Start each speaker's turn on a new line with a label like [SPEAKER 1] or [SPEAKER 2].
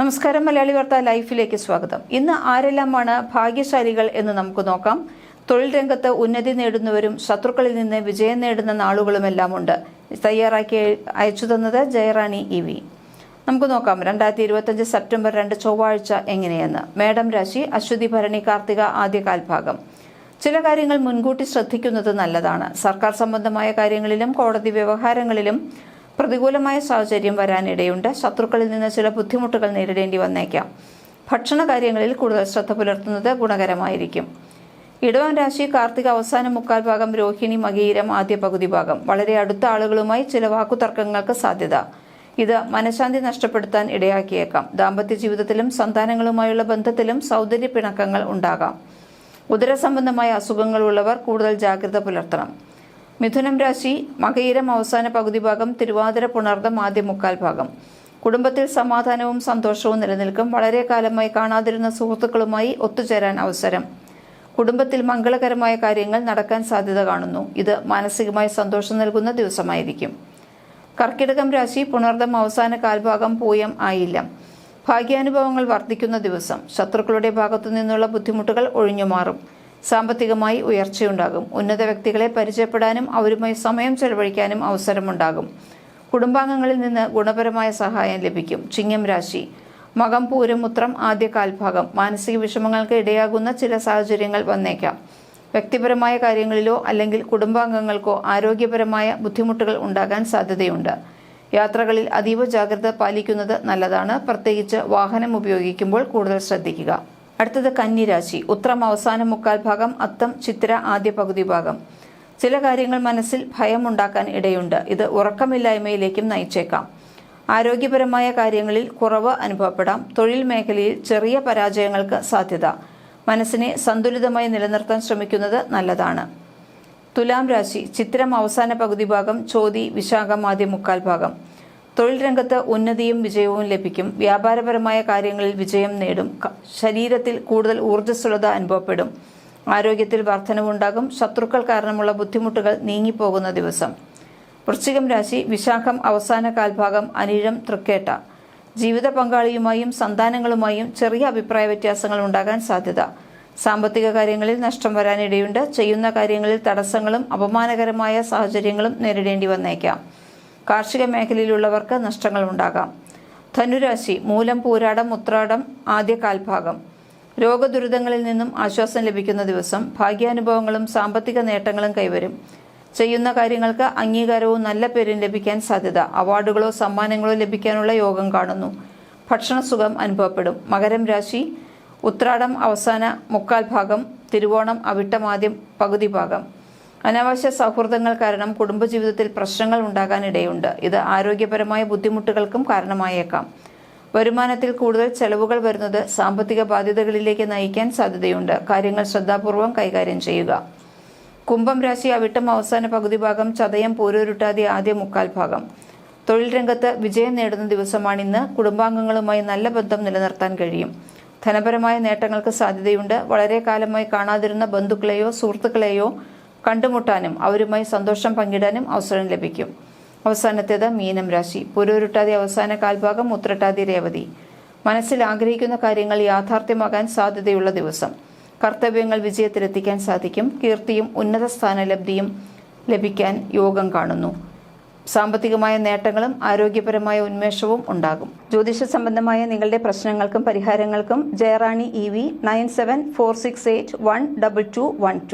[SPEAKER 1] നമസ്കാരം മലയാളി വാർത്ത ലൈഫിലേക്ക് സ്വാഗതം. ഇന്ന് ആരെല്ലാമാണ് ഭാഗ്യശാലികൾ എന്ന് നമുക്ക് നോക്കാം. തൊഴിൽ രംഗത്ത് ഉന്നതി നേടുന്നവരും ശത്രുക്കളിൽ നിന്ന് വിജയം നേടുന്ന നാളുകളുമെല്ലാം ഉണ്ട് തയ്യാറാക്കി അയച്ചു തന്നത് ജയറാണി ഇ വി. നമുക്ക് നോക്കാം രണ്ടായിരത്തി ഇരുപത്തഞ്ച് സെപ്റ്റംബർ രണ്ട് ചൊവ്വാഴ്ച എങ്ങനെയെന്ന്. മേഡം രാശി അശ്വതി ഭരണി കാർത്തിക ആദ്യ കാൽഭാഗം ചില കാര്യങ്ങൾ മുൻകൂട്ടി ശ്രദ്ധിക്കുന്നത് നല്ലതാണ്. സർക്കാർ സംബന്ധമായ കാര്യങ്ങളിലും കോടതി വ്യവഹാരങ്ങളിലും പ്രതികൂലമായ സാഹചര്യം വരാനിടയുണ്ട്. ശത്രുക്കളിൽ നിന്ന് ചില ബുദ്ധിമുട്ടുകൾ നേരിടേണ്ടി വന്നേക്കാം. ഭക്ഷണ കാര്യങ്ങളിൽ കൂടുതൽ ശ്രദ്ധ പുലർത്തുന്നത് ഗുണകരമായിരിക്കും. ഇടവൻ രാശി കാർത്തിക അവസാന മുക്കാൽ ഭാഗം രോഹിണി മകീരം ആദ്യ പകുതി ഭാഗം. വളരെ അടുത്ത ആളുകളുമായി ചില വാക്കുതർക്കങ്ങൾക്ക് സാധ്യത. ഇത് മനഃശാന്തി നഷ്ടപ്പെടുത്താൻ ഇടയാക്കിയേക്കാം. ദാമ്പത്യ ജീവിതത്തിലും സന്താനങ്ങളുമായുള്ള ബന്ധത്തിലും സൗന്ദര്യ പിണക്കങ്ങൾ ഉണ്ടാകാം. ഉദരസംബന്ധമായ അസുഖങ്ങളുള്ളവർ കൂടുതൽ ജാഗ്രത പുലർത്തണം. മിഥുനം രാശി മകയിരം അവസാന പകുതി ഭാഗം തിരുവാതിര പുണർദം ആദ്യ മുക്കാൽ ഭാഗം. കുടുംബത്തിൽ സമാധാനവും സന്തോഷവും നിലനിൽക്കും. വളരെ കാലമായി കാണാതിരുന്ന സുഹൃത്തുക്കളുമായി ഒത്തുചേരാൻ അവസരം. കുടുംബത്തിൽ മംഗളകരമായ കാര്യങ്ങൾ നടക്കാൻ സാധ്യത കാണുന്നു. ഇത് മാനസികമായി സന്തോഷം നൽകുന്ന ദിവസമായിരിക്കും. കർക്കിടകം രാശി പുണർദം അവസാന കാൽഭാഗം പൂയം ആയില്ല. ഭാഗ്യാനുഭവങ്ങൾ വർദ്ധിക്കുന്ന ദിവസം. ശത്രുക്കളുടെ ഭാഗത്തു നിന്നുള്ള ബുദ്ധിമുട്ടുകൾ ഒഴിഞ്ഞുമാറും. സാമ്പത്തികമായി ഉയർച്ചയുണ്ടാകും. ഉന്നത വ്യക്തികളെ പരിചയപ്പെടാനും അവരുമായി സമയം ചെലവഴിക്കാനും അവസരമുണ്ടാകും. കുടുംബാംഗങ്ങളിൽ നിന്ന് ഗുണപരമായ സഹായം ലഭിക്കും. ചിങ്ങം രാശി. മകം പൂരം ഉത്രം ആദ്യ കാൽഭാഗം. മാനസിക വിഷമങ്ങൾക്ക് ഇടയാകുന്ന ചില സാഹചര്യങ്ങൾ വന്നേക്കാം. വ്യക്തിപരമായ കാര്യങ്ങളിലോ അല്ലെങ്കിൽ കുടുംബാംഗങ്ങൾക്കോ ആരോഗ്യപരമായ ബുദ്ധിമുട്ടുകൾ ഉണ്ടാകാൻ സാധ്യതയുണ്ട്. യാത്രകളിൽ അതീവ ജാഗ്രത പാലിക്കുന്നത് നല്ലതാണ്. പ്രത്യേകിച്ച് വാഹനം ഉപയോഗിക്കുമ്പോൾ കൂടുതൽ ശ്രദ്ധിക്കുക. അടുത്തത് കന്നിരാശി. ഉത്രം അവസാന മുക്കാൽ ഭാഗം അത്തം ചിത്ര ആദ്യ പകുതി ഭാഗം. ചില കാര്യങ്ങൾ മനസ്സിൽ ഭയം ഉണ്ടാക്കാൻ ഇടയുണ്ട്. ഇത് ഉറക്കമില്ലായ്മയിലേക്കും നയിച്ചേക്കാം. ആരോഗ്യപരമായ കാര്യങ്ങളിൽ കുറവ് അനുഭവപ്പെടാം. തൊഴിൽ മേഖലയിൽ ചെറിയ പരാജയങ്ങൾക്ക് സാധ്യത. മനസ്സിനെ സന്തുലിതമായി നിലനിർത്താൻ ശ്രമിക്കുന്നത് നല്ലതാണ്. തുലാം രാശി. ചിത്രം അവസാന പകുതി ഭാഗം ചോതി വിശാഖം ആദ്യ മുക്കാൽ ഭാഗം. തൊഴിൽ രംഗത്ത് ഉന്നതിയും വിജയവും ലഭിക്കും. വ്യാപാരപരമായ കാര്യങ്ങളിൽ വിജയം നേടും. ശരീരത്തിൽ കൂടുതൽ ഊർജസ്വലത അനുഭവപ്പെടും. ആരോഗ്യത്തിൽ വർധനവുണ്ടാകും. ശത്രുക്കൾ കാരണമുള്ള ബുദ്ധിമുട്ടുകൾ നീങ്ങിപ്പോകുന്ന ദിവസം. വൃശ്ചികം രാശി വിശാഖം അവസാന കാൽഭാഗം അനിഴം തൃക്കേട്ട. ജീവിത പങ്കാളിയുമായും സന്താനങ്ങളുമായും ചെറിയ അഭിപ്രായ വ്യത്യാസങ്ങൾ ഉണ്ടാകാൻ സാധ്യത. സാമ്പത്തിക കാര്യങ്ങളിൽ നഷ്ടം വരാനിടയുണ്ട്. ചെയ്യുന്ന കാര്യങ്ങളിൽ തടസ്സങ്ങളും അപമാനകരമായ സാഹചര്യങ്ങളും നേരിടേണ്ടി വന്നേക്കാം. കാർഷിക മേഖലയിലുള്ളവർക്ക് നഷ്ടങ്ങൾ ഉണ്ടാകാം ധനുരാശി മൂലം പൂരാടം ഉത്രാടം ആദ്യ കാൽഭാഗം. രോഗദുരിതങ്ങളിൽ നിന്നും ആശ്വാസം ലഭിക്കുന്ന ദിവസം ഭാഗ്യാനുഭവങ്ങളും സാമ്പത്തിക നേട്ടങ്ങളും കൈവരും. ചെയ്യുന്ന കാര്യങ്ങൾക്ക് അംഗീകാരവും നല്ല പേരും ലഭിക്കാൻ സാധ്യത. അവാർഡുകളോ സമ്മാനങ്ങളോ ലഭിക്കാനുള്ള യോഗം കാണുന്നു. ഭക്ഷണസുഖം അനുഭവപ്പെടും. മകരം രാശി ഉത്രാടം അവസാന മുക്കാൽ ഭാഗം തിരുവോണം അവിട്ടം ആദ്യം പകുതി ഭാഗം. അനാവശ്യ സൗഹൃദങ്ങൾ കാരണം കുടുംബജീവിതത്തിൽ പ്രശ്നങ്ങൾ ഉണ്ടാകാനിടയുണ്ട്. ഇത് ആരോഗ്യപരമായ ബുദ്ധിമുട്ടുകൾക്കും കാരണമായേക്കാം. വരുമാനത്തിൽ കൂടുതൽ ചെലവുകൾ വരുന്നത് സാമ്പത്തിക ബാധ്യതകളിലേക്ക് നയിക്കാൻ സാധ്യതയുണ്ട്. കാര്യങ്ങൾ ശ്രദ്ധാപൂർവം കൈകാര്യം ചെയ്യുക. കുംഭം രാശി അവിട്ടം അവസാന പകുതി ഭാഗം ചതയം പോരൂരുട്ടാതി ആദ്യ മുക്കാൽ ഭാഗം. തൊഴിൽ രംഗത്ത് വിജയം നേടുന്ന ദിവസമാണിന്ന് കുടുംബാംഗങ്ങളുമായി നല്ല ബന്ധം നിലനിർത്താൻ കഴിയും. ധനപരമായ നേട്ടങ്ങൾക്ക് സാധ്യതയുണ്ട്. വളരെ കാലമായി കാണാതിരുന്ന ബന്ധുക്കളെയോ സുഹൃത്തുക്കളെയോ കണ്ടുമുട്ടാനും അവരുമായി സന്തോഷം പങ്കിടാനും അവസരം ലഭിക്കും. അവസാനത്തേത് മീനം രാശി. പുരൂരുട്ടാതി അവസാന കാൽഭാഗം ഉത്രട്ടാതി രേവതി. മനസ്സിൽ ആഗ്രഹിക്കുന്ന കാര്യങ്ങൾ യാഥാർത്ഥ്യമാകാൻ സാധ്യതയുള്ള ദിവസം. കർത്തവ്യങ്ങൾ വിജയത്തിലെത്തിക്കാൻ സാധിക്കും. കീർത്തിയും ഉന്നത സ്ഥാനലബ്ധിയും ലഭിക്കാൻ യോഗം കാണുന്നു. സാമ്പത്തികമായ നേട്ടങ്ങളും ആരോഗ്യപരമായ ഉന്മേഷവും ഉണ്ടാകും. ജ്യോതിഷ സംബന്ധമായ നിങ്ങളുടെ പ്രശ്നങ്ങൾക്കും പരിഹാരങ്ങൾക്കും Jayarani E V nine seven four six eight one double two one two.